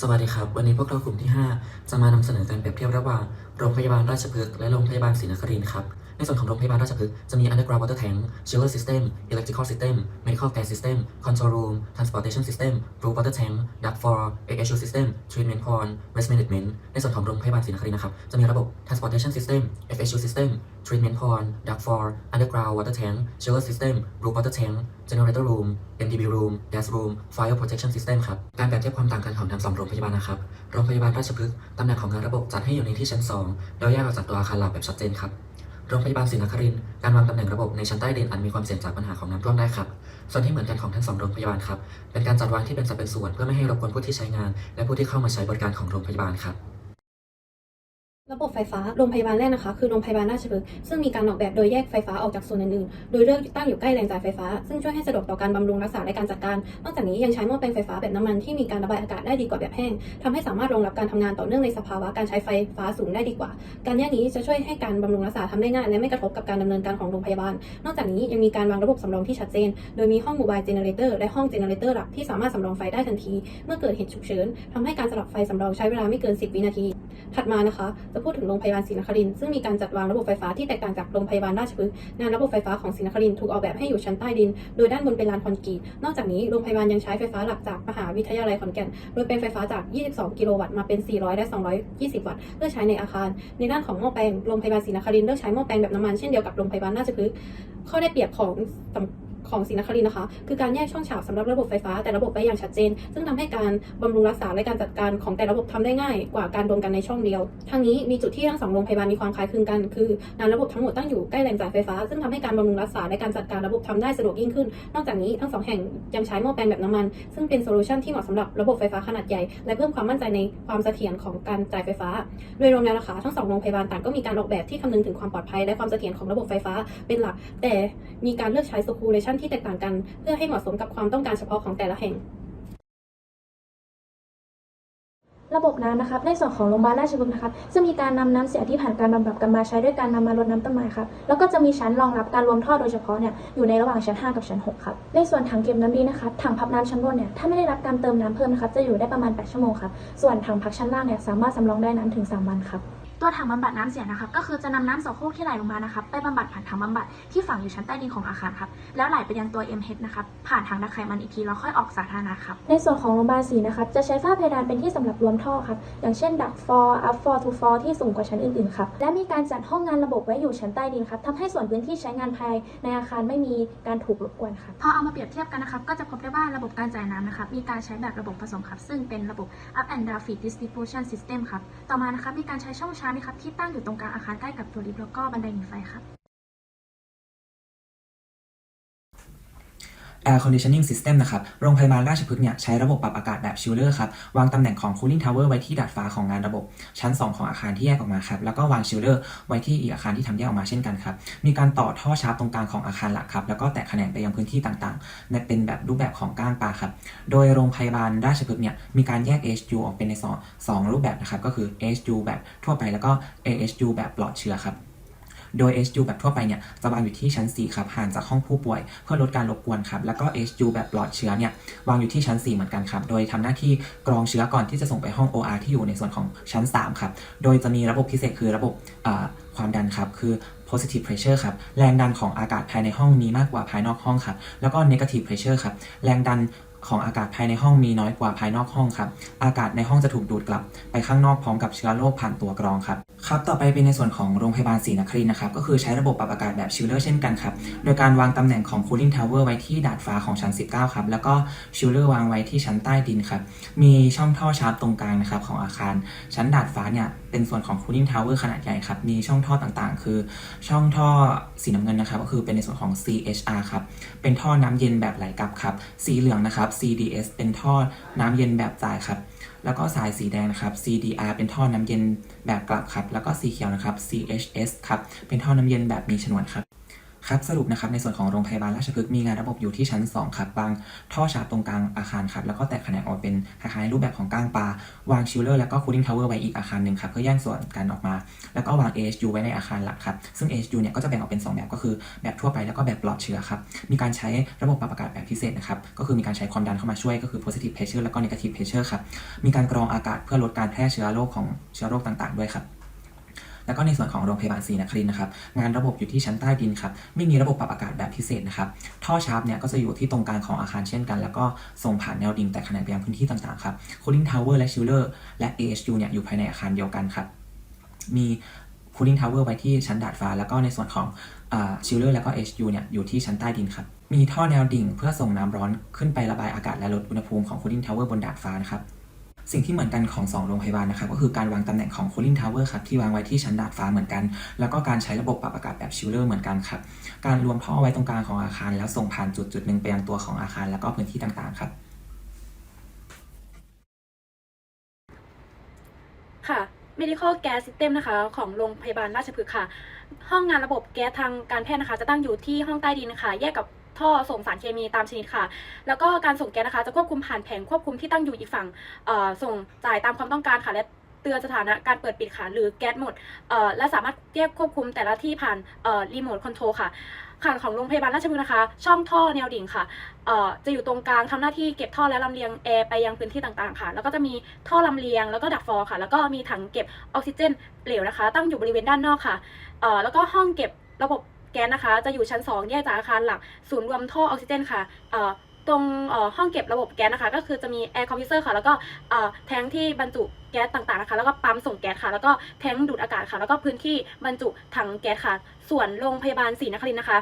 สวัสดีครับ วันนี้พวกเรากลุ่มที่ 5 จะมานำเสนอการเปรียบเทียบระหว่างโรงพยาบาลราชพฤกษ์และโรงพยาบาลศรีนครินทร์ครับ ในส่วนของโรงพยาบาลราชพฤกษ์จะมี underground water tank chiller system electrical system medical gas system control room transportation system roof water tank duct for AHU system treatment pond waste management ในส่วนของโรงพยาบาลศรีนครินทร์นะครับจะมีระบบ transportation system FHU system treatment pond duct for underground water tank chiller system roof water tank generator room MDB room gas room fire protection system ครับ การเปรียบเทียบความต่างกันของทั้งสองโรงพยาบาลนะครับ โรงพยาบาลราชพฤกษ์ตำแหน่งของงานระบบจัดให้อยู่ในที่ชั้น 2 แล้วแยกออกจากตัวอาคารหลักแบบชัดเจนครับโรงพยาบาลศรีนครินทร์การวางตำแหน่งระบบในชั้นใต้ดินอาจมีความเสี่ยงจากปัญหาของน้ำท่วมได้ครับ ส่วนที่เหมือนกันของทั้งสองโรงพยาบาลครับ เป็นการจัดวางที่เป็นสัดเป็นส่วนเพื่อไม่ให้รบกวนผู้ที่ใช้งาน และผู้ที่เข้ามาใช้บริการของโรงพยาบาลครับ ระบบไฟฟ้า โรงพยาบาลแรกนะคะ คือโรงพยาบาลราชพฤกษ์ซึ่งมีการออกแบบโดยแยกไฟฟ้าออกจากส่วนอื่นๆ โดยเลือกตั้งอยู่ใกล้แหล่งจ่ายไฟฟ้า ซึ่งช่วยให้สะดวกต่อการบำรุงรักษาและการจัดการ นอกจากนี้ยังใช้หม้อแปลงไฟฟ้าแบบน้ำมันที่มีการระบายอากาศได้ดีกว่าแบบแห้งทำให้สามารถรองรับการทำงานต่อเนื่องในสภาวะการใช้ไฟฟ้าสูงได้ดีกว่า การแยกนี้จะช่วยให้การบำรุงรักษาทำได้ง่ายและไม่กระทบกับการดำเนินการของโรงพยาบาล นอกจากนี้ยังมีการวางระบบสำรองที่ชัดเจน โดยมีห้อง mobile generator และห้อง generator หลักที่สามารถสำรองไฟได้ทันที เมื่อเกิดเหตุฉุกเฉินทำให้การสลับไฟสำรองใช้เวลาไม่เกิน 10 วินาที ถัดมานะคะ จะพูดถึงโรงพยาบาลศรีนครินทร์ซึ่งมีการจัดวางระบบไฟฟ้าที่แตกต่างจากโรงพยาบาลราชพฤกษ์งานระบบไฟฟ้าของศรีนครินทร์ถูกออกแบบให้อยู่ชั้นใต้ดิน โดยด้านบนเป็นลานคอนกรีต นอกจากนี้โรงพยาบาลยังใช้ไฟฟ้าหลักจากมหาวิทยาลัยขอนแก่น โดยเป็นไฟฟ้าจาก 22 กิโลวัตต์มาเป็น 400 และ 220 วัตต์ เพื่อใช้ในอาคาร ในด้านของหม้อแปลง โรงพยาบาลศรีนครินทร์เลือกใช้หม้อแปลงแบบน้ำมันเช่นเดียวกับโรงพยาบาลราชพฤกษ์ข้อได้เปรียบของ ของศรีนครินนะคะ คือการแยกช่องฉากสำหรับระบบไฟฟ้าแต่ระบบไว้อย่างชัดเจน ซึ่งทำให้การบำรุงรักษาและการจัดการของแต่ระบบทำได้ง่ายกว่าการรวมกันในช่องเดียวทั้งนี้มีจุดที่ทั้งสองโรงพยาบาลมีความคล้ายคลึงกัน คืองานระบบทั้งหมดตั้งอยู่ใกล้แหล่งจ่ายไฟฟ้า ซึ่งทำให้การบำรุงรักษาและการจัดการระบบทำได้สะดวกยิ่งขึ้น นอกจากนี้ทั้งสองแห่งยังใช้หม้อแปลงแบบน้ำมัน ซึ่งเป็นโซลูชันที่เหมาะสำหรับระบบไฟฟ้าขนาดใหญ่ และเพิ่มความมั่นใจในความเสถียรของการจ่ายไฟฟ้า โดยรวมแล้วนะคะทั้งสองโรงพยาบาลต่างก็มีการออกแบบที่คำนึงถึงความปลอดภัยและความเสถียรของระบบไฟฟ้าเป็นหลัก แต่มีการเลือกใช้สกูเลชันที่แตกต่างกัน เพื่อให้เหมาะสมกับความต้องการเฉพาะของแต่ละแห่ง ระบบน้ำนะครับในส่วนของโรงพยาบาลราชบุรีนะครับจะมีการนำน้ำเสียที่ผ่านการบำบัดกันมาใช้ด้วยการนำมารดน้ำต้นไม้ครับแล้วก็จะมีชั้นรองรับการรวมท่อโดยเฉพาะเนี่ยอยู่ในระหว่างชั้น 5 กับชั้น 6 ครับ ในส่วนถังเก็บน้ำดีนะครับถังพับน้ำชั้นบนเนี่ยถ้าไม่ได้รับการเติมน้ำเพิ่มนะครับจะอยู่ได้ประมาณ 8 ชั่วโมงครับส่วนถังพักชั้นล่างเนี่ยสามารถสำรองได้น้ำถึง 3 วันครับ ตัวถังบำบัดน้ำเสียนะครับก็คือจะนำน้ำโสโครกที่ไหลลงมานะครับไปบำบัดผ่านถังบำบัดที่ฝังอยู่ชั้นใต้ดินของอาคารครับแล้วไหลไปยังตัว MH นะครับผ่านทางดักไขมันอีกทีแล้วค่อยออกสาธารณะครับในส่วนของโรงพยาบาลศรีนะครับจะใช้ฝ้าเพดานเป็นที่สำหรับรวมท่อครับอย่างเช่นดักฟอร์อัพฟอร์ทูฟอร์ที่สูงกว่าชั้นอื่นๆครับและมีการจัดห้องงานระบบไว้อยู่ชั้นใต้ดินครับทำให้ส่วนพื้นที่ใช้งานภายในอาคารไม่มีการถูกรบกวนครับพอเอามาเปรียบเทียบกันนะครับก็จะพบได้ว่าระบบการจ่ายน้ำนะครับมีการใช้แบบระบบผสมครับซึ่งเป็นระบบ up and down feed distribution system ครับต่อมานะครับมีการใช้ช่องชาร์จนะครับที่ตั้งอยู่ตรงกลางอาคารใกล้กับตัวลิฟต์แล้วก็บันไดหนีไฟครับ Air Conditioning System นะครับ โรงพยาบาลราชพฤกษ์เนี่ยใช้ระบบปรับอากาศแบบชิลเลอร์ครับ วางตำแหน่งของ Cooling Tower ไว้ที่ดาดฟ้าของงานระบบ ชั้น 2 ของอาคารที่แยกออกมาครับ แล้วก็วางชิลเลอร์ไว้ที่อีกอาคารที่ทำแยกออกมาเช่นกันครับ มีการต่อท่อชาร์ปตรงกลางของอาคารหลักครับ แล้วก็แตกแขนงไปยังพื้นที่ต่างๆในเป็นแบบรูปแบบของก้างปลาครับ โดยโรงพยาบาลราชพฤกษ์เนี่ยมีการแยก HU ออกเป็นในสองรูปแบบนะครับ ก็คือ HU แบบทั่วไปแล้วก็ AHU แบบปลอดเชื้อครับ โดย HU แบบทั่วไปเนี่ยจะวางอยู่ที่ชั้น 4 ครับ ห่างจากห้องผู้ป่วย เพื่อลดการรบกวนครับ แล้วก็ HU แบบปลอดเชื้อเนี่ยวางอยู่ที่ชั้น 4 เหมือนกันครับ โดยทำหน้าที่กรองเชื้อก่อนที่จะส่งไปห้อง OR ที่อยู่ในส่วนของชั้น 3 ครับ โดยจะมีระบบพิเศษคือระบบความดันครับ คือ positive pressure ครับ แรงดันของอากาศภายในห้องมีมากกว่าภายนอกห้องครับ แล้วก็ negative pressure ครับ แรงดัน ของอากาศภายในห้องมีน้อยกว่าภายนอกห้องครับ อากาศในห้องจะถูกดูดกลับ ไปข้างนอกพร้อมกับเชื้อโรคผ่านตัวกรองครับครับ ต่อไปเป็นในส่วนของโรงพยาบาลศรีนครินทร์นะครับ ก็คือใช้ระบบปรับอากาศแบบชิลเลอร์เช่นกันครับ โดยการวางตำแหน่งของ cooling tower ไว้ที่ดาดฟ้าของชั้น 19 ครับ แล้วก็ชิลเลอร์วางไว้ที่ชั้นใต้ดินครับ มีช่องท่อชาร์จตรงกลางนะครับของอาคาร ชั้นดาดฟ้าเนี่ย เป็นส่วนของคูลิ่งทาวเวอร์ขนาดใหญ่ครับ มีช่องท่อต่างๆ คือช่องท่อสีน้ำเงินนะครับ ก็คือเป็นในส่วนของ CHR ครับ เป็นท่อน้ำเย็นแบบไหลกลับครับ สีเหลืองนะครับ CDS เป็นท่อน้ำเย็นแบบจ่ายครับ แล้วก็สายสีแดงนะครับ CDR เป็นท่อน้ำเย็นแบบกลับครับ แล้วก็สีเขียวนะครับ CHS ครับ เป็นท่อน้ำเย็นแบบมีฉนวนครับ ครับสรุปนะครับในส่วนของโรงพยาบาลราชพฤกษ์มีงานระบบอยู่ที่ชั้น 2 ครับวางท่อชาร์ปตรงกลางอาคารครับแล้วก็แตกแขนงออกเป็นคล้ายๆรูปแบบของก้างปลาวางชิลเลอร์แล้วก็คูลิ่งทาวเวอร์ไว้อีกอาคารหนึ่งครับเพื่อแยกส่วนกันออกมา แล้วก็วาง AHU ไว้ในอาคารหลักครับซึ่ง AHU เนี่ยก็จะแบ่งออกเป็น 2 แบบก็คือแบบทั่วไปแล้วก็แบบปลอดเชื้อครับมีการใช้ระบบปรับอากาศแบบพิเศษนะครับก็คือมีการใช้ความดันเข้ามาช่วยก็คือ positive pressure แล้วก็ negative pressure ครับมีการกรองอากาศเพื่อลดการแพร่เชื้อโรคของเชื้อโรคต่าง ๆด้วยครับ แล้วก็ในส่วนของโรงพยาบาลศรีนครินทร์นะครับงานระบบอยู่ที่ชั้นใต้ดินครับไม่มีระบบปรับอากาศแบบพิเศษนะครับท่อชาร์ปเนี่ยก็จะอยู่ที่ตรงกลางของอาคารเช่นกัน แล้วก็ส่งผ่านแนวดิ่งแต่ขนาดไปยังพื้นที่ต่างๆครับ cooling tower และ chiller และ AHU เนี่ยอยู่ภายในอาคารเดียวกันครับมี cooling tower ไว้ที่ชั้นดาดฟ้า แล้วก็ในส่วนของอ่า chiller แล้วก็ HU เนี่ยอยู่ที่ชั้นใต้ดินครับมีท่อแนวดิ่งเพื่อส่งน้ำร้อนขึ้นไประบายอากาศและลดอุณหภูมิของ cooling tower บนดาดฟ้านะครับ สิ่งที่เหมือนกันของ 2 โรงพยาบาลนะครับก็คือการวางตำแหน่งของ cooling tower ครับที่วางไว้ที่ชั้นดาดฟ้าเหมือนกัน แล้วก็การใช้ระบบปรับอากาศแบบ chiller เหมือนกันครับการรวมท่อไว้ตรงกลางของอาคาร แล้วส่งผ่านจุดจุดหนึ่งไปยังตัวของอาคาร แล้วก็พื้นที่ต่างๆครับ ค่ะ medical gas system นะคะของโรงพยาบาลราชพฤกษ์ค่ะ ห้องงานระบบแก๊สทางการแพทย์นะคะ จะตั้งอยู่ที่ห้องใต้ดินค่ะ แยกกับ ท่อส่งสารเคมีตามชนิดค่ะ แล้วก็การส่งแก๊สนะคะจะควบคุมผ่านแผงควบคุมที่ตั้งอยู่อีกฝั่งส่งจ่ายตามความต้องการค่ะและเตือนสถานะการเปิดปิดค่ะหรือแก๊สหมดและสามารถแยกควบคุมแต่ละที่ผ่านรีโมทคอนโทรลค่ะค่ะของโรงพยาบาลราชพฤกษ์นะคะ ช่องท่อแนวดิ่งค่ะจะอยู่ตรงกลางทำหน้าที่เก็บท่อและลำเลียงแอร์ไปยังพื้นที่ต่างๆ ค่ะ แล้วก็จะมีท่อลำเลียง แล้วก็ดักฟอร์ค่ะ แล้วก็มีถังเก็บออกซิเจนเหลวนะคะ ตั้งอยู่บริเวณด้านนอกค่ะแล้วก็ห้องเก็บระบบ แก๊สนะคะ จะอยู่ชั้น 2 แยกจากอาคารหลักศูนย์รวมท่อออกซิเจนค่ะตรงห้องเก็บระบบแก๊สนะคะ ก็คือจะมีแอร์คอมพิวเซอร์ค่ะแล้วก็แทงที่บรรจุแก๊สต่างๆนะคะ แล้วก็ปั๊มส่งแก๊สค่ะ แล้วก็แทงดูดอากาศค่ะ แล้วก็พื้นที่บรรจุถังแก๊สค่ะ ส่วนโรงพยาบาลศรีนครินทร์นะคะ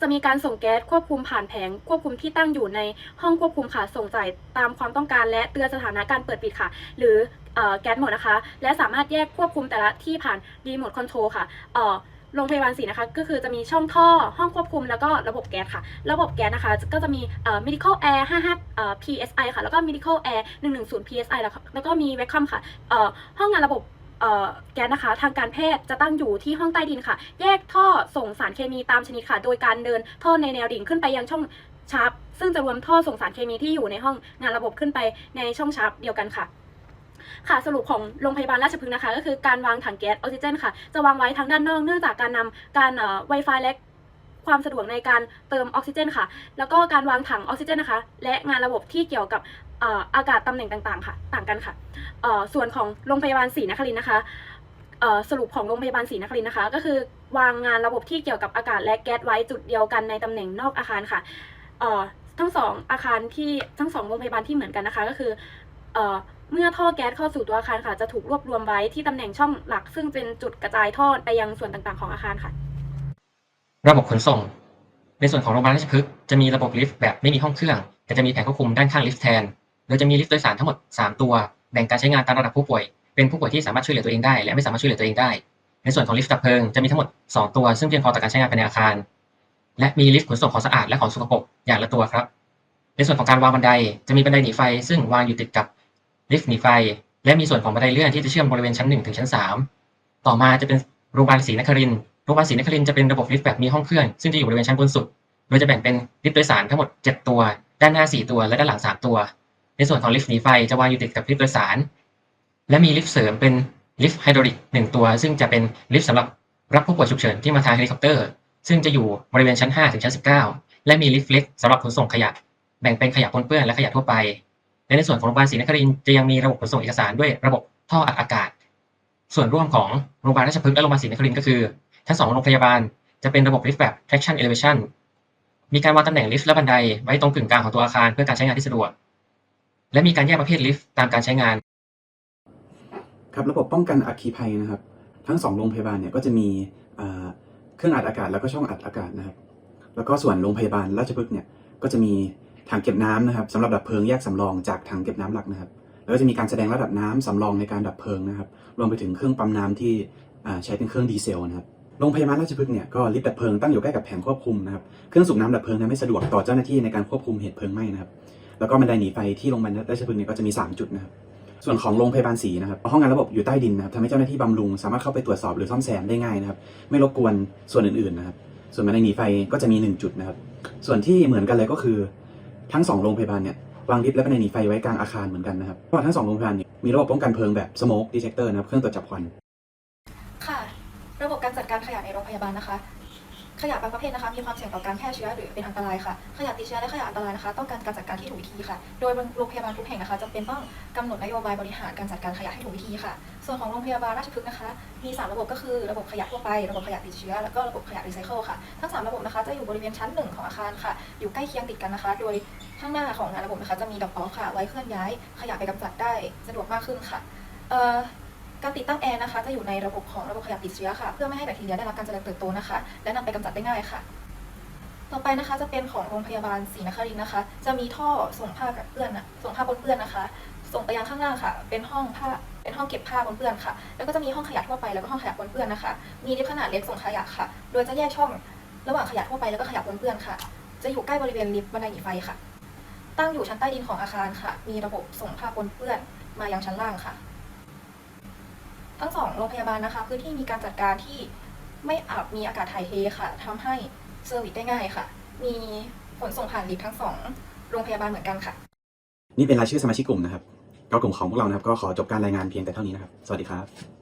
จะมีการส่งแก๊สควบคุมผ่านแผง ควบคุมที่ตั้งอยู่ในห้องควบคุมค่ะ ส่งจ่ายตามความต้องการและเตือนสถานะการเปิดปิดค่ะ หรืออแก๊สหมดนะคะ และสามารถแยกควบคุมแต่ละที่ผ่านรีโมทคอนโทรลค่ะ โรงพยาบาลศรีนะคะก็คือจะมีช่องท่อห้องควบคุมแล้วก็ระบบแก๊สค่ะ ระบบแก๊สนะคะก็จะมีเอ่อ medical air 55เอ่อ psi ค่ะ แล้วก็ medical air 110 psi แล้วก็แล้วก็มี vacuum ค่ะเอ่อห้องงานระบบแก๊สนะคะทางการแพทย์จะตั้งอยู่ที่ห้องใต้ดินค่ะ แยกท่อส่งสารเคมีตามชนิดค่ะ โดยการเดินท่อในแนวดิ่งขึ้นไปยังช่องชาร์ปซึ่งจะรวมท่อส่งสารเคมีที่อยู่ในห้องงานระบบขึ้นไปในช่องชาร์ปเดียวกันค่ะ ค่ะสรุปของโรงพยาบาลราชพฤกษ์นะคะ ก็คือการวางถังแก๊สออกซิเจนค่ะ จะวางไว้ทางด้านนอกเนื่องจากการนำการเอ่อ Wi-Fi และความสะดวกในการเติมออกซิเจนค่ะ แล้วก็การวางถังออกซิเจนนะคะ และงานระบบที่เกี่ยวกับอากาศตำแหน่งต่างๆ ค่ะ ต่างกันค่ะ ส่วนของโรงพยาบาลศรีนครินนะคะสรุปของโรงพยาบาลศรีนครินนะคะ ก็คือวางงานระบบที่เกี่ยวกับอากาศและแก๊สไว้จุดเดียวกันในตำแหน่งนอกอาคารค่ะทั้งสองอาคารที่ทั้งสองโรงพยาบาลที่เหมือนกันนะคะ ก็คือ เมื่อท่อแก๊สเข้าสู่ตัวอาคารค่ะ จะถูกรวบรวมไว้ที่ตำแหน่งช่องหลัก ซึ่งเป็นจุดกระจายท่อไปยังส่วนต่างๆ ของอาคารค่ะ ระบบขนส่ง ในส่วนของโรงพยาบาลราชพฤกษ์จะมีระบบลิฟต์แบบไม่มีห้องเครื่อง แต่จะมีแผงควบคุมด้านข้างลิฟต์แทน โดยจะมีลิฟต์โดยสารทั้งหมด 3 ตัว แบ่งการใช้งานตามระดับผู้ป่วย เป็นผู้ป่วยที่สามารถช่วยเหลือตัวเองได้ และไม่สามารถช่วยเหลือตัวเองได้ ในส่วนของลิฟต์ดับเพลิงจะมีทั้งหมด 2 ตัว ซึ่งเพียงพอต่อการใช้งานภายในอาคาร และมีลิฟต์ขนส่งของสะอาดและของสกปรกอย่างละตัวครับ ในส่วนของการวางบันไดจะมีบันไดหนีไฟ ซึ่งวางอยู่ติดกับ ลิฟต์หนีไฟ และมีส่วนของบันไดเลื่อนที่จะเชื่อมบริเวณชั้น 1 ถึงชั้น 3 ต่อมาจะเป็นโรงพยาบาลศรีนครินทร์โรงพยาบาลศรีนครินทร์จะเป็นระบบลิฟต์แบบมีห้องเครื่อง ซึ่งจะอยู่บริเวณชั้นบนสุด โดยจะแบ่งเป็นลิฟต์โดยสารทั้งหมด 7 ตัว ด้านหน้า 4 ตัว และด้านหลัง 3 ตัว ในส่วนของลิฟต์หนีไฟจะวางอยู่ติดกับลิฟต์โดยสาร และมีลิฟต์เสริมเป็นลิฟต์ไฮดรอลิกหนึ่งตัว ซึ่งจะเป็นลิฟต์สำหรับรับผู้ป่วยฉุกเฉินที่มาทางเฮลิคอปเตอร์ ซึ่งจะอยู่บริเวณชั้น 5 ถึงชั้น 19 และมีลิฟต์เล็กสำหรับขนส่งขยะ แบ่งเป็นขยะปนเปื้อนและขยะทั่วไป และในส่วนของโรงพยาบาลศรีนครินทร์จะยังมีระบบขนส่งเอกสารด้วยระบบท่ออัดอากาศ ส่วนร่วมของโรงพยาบาลราชพฤกษ์และโรงพยาบาลศรีนครินทร์ก็คือ ทั้งสองโรงพยาบาลจะเป็นระบบลิฟต์แบบ traction elevation มีการวางตำแหน่งลิฟต์และบันไดไว้ตรงกึ่งกลางของตัวอาคารเพื่อการใช้งานที่สะดวก และมีการแยกประเภทลิฟต์ตามการใช้งาน ครับระบบป้องกันอัคคีภัยนะครับ ทั้งสองโรงพยาบาลเนี่ยก็จะมีเครื่องอัดอากาศแล้วก็ช่องอัดอากาศนะครับ แล้วก็ส่วนโรงพยาบาลราชพฤกษ์เนี่ยก็จะมี ถังเก็บน้ำนะครับสำหรับดับเพลิงแยกสำรองจากถังเก็บน้ำหลักนะครับ แล้วก็จะมีการแสดงระดับน้ำสำรองในการดับเพลิงนะครับ รวมไปถึงเครื่องปั๊มน้ำที่ใช้เป็นเครื่องดีเซลนะครับโรงพยาบาลราชพฤกษ์เนี่ยก็ลิฟต์ดับเพลิงตั้งอยู่ใกล้กับแผงควบคุมนะครับเครื่องสูบน้ำดับเพลิงนี่ยไม่สะดวกต่อเจ้าหน้าที่ในการควบคุมเหตุเพลิงไหม้นะครับแล้วก็บันไดหนีไฟที่โรงพยาบาลราชพฤกษ์เนี่ยก็จะมี 3 จุดนะครับส่วนของโรงพยาบาลศรีนะครับห้องงานระบบอยู่ใต้ดินนะครับทำให้เจ้าหน้าที่บำรุง สามารถเข้าไปตรวจสอบหรือซ่อมแซมได้ง่ายนะครับไม่รบกวนส่วนอื่นๆนะครับส่วนบันไดหนีไฟก็จะมี 1 จุดนะครับส่วนที่เหมือนกันเลยก็คือ ทั้ง 2 โรงพยาบาลเนี่ยวางลิฟต์และบันไดหนีไฟไว้กลางอาคารเหมือนกันนะครับเพราะทั้ง2โรงพยาบาลเนี่ยมีระบบป้องกันเพลิงแบบสโมกดีเทคเตอร์นะครับเครื่องตรวจจับควัน ค่ะ ระบบการจัดการขยะในโรงพยาบาลนะคะ ขยะบางประเภทนะคะมีความเสี่ยงต่อการแพร่เชื้อหรือเป็นอันตรายค่ะขยะติดเชื้อและขยะอันตรายนะคะ ต้องการการจัดการที่ถูกวิธีค่ะ โดยโรงพยาบาลทุกแห่งนะคะจำเป็นต้องกำหนดนโยบายบริหารการจัดการขยะให้ถูกวิธีค่ะ ส่วนของโรงพยาบาลราชพฤกษ์นะคะ มี 3 ระบบก็คือระบบขยะทั่วไป ระบบขยะติดเชื้อ แล้วก็ระบบขยะรีไซเคิลค่ะ ทั้ง 3 ระบบนะคะจะอยู่บริเวณชั้น 1 ของอาคารค่ะ อยู่ใกล้เคียงติดกันนะคะ โดยข้างหน้าของงานระบบนะคะจะมีดอกออฟค่ะ ไว้เคลื่อนย้าย ขยะไปกำจัดได้สะดวกมากขึ้นค่ะ การติดตั้งแอร์นะคะจะอยู่ในระบบของระบบขยะติดเชื้อค่ะ เพื่อไม่ให้แบคทีเรียได้รับการเจริญเติบโตนะคะ และนำไปกำจัดได้ง่ายค่ะ ต่อไปนะคะจะเป็นของโรงพยาบาลศรีนครินทร์นะคะ จะมีท่อส่งผ้ากับเปื้อนน่ะส่งผ้าปนเปื้อนนะคะ ส่งไปยังข้างล่างค่ะ เป็นห้องผ้าเป็นห้องเก็บผ้าปนเปื้อนค่ะ แล้วก็จะมีห้องขยะทั่วไปแล้วก็ห้องขยะปนเปื้อนนะคะ มีลิฟต์ขนาดเล็กส่งขยะค่ะ โดยจะแยกช่องระหว่างขยะทั่วไปแล้วก็ขยะปนเปื้อนค่ะ จะอยู่ใกล้บริเวณลิฟต์บันไดหนีไฟค่ะ ตั้งอยู่ชั้นใต้ดินของอาคารค่ะ มีระบบส่งผ้าปนเปื้อนมายังชั้นล่างค่ะ ทั้งสองโรงพยาบาลนะคะพื้นที่มีการจัดการที่ไม่อาจมีอากาศถ่ายเทค่ะทำให้เซอร์วิสได้ง่ายค่ะ มีขนส่งผ่านลิฟต์ทั้งสองโรงพยาบาลเหมือนกันค่ะ นี่เป็นรายชื่อสมาชิกกลุ่มนะครับก็กลุ่มของพวกเรานะครับก็ขอจบการรายงานเพียงแต่เท่านี้นะครับ สวัสดีครับ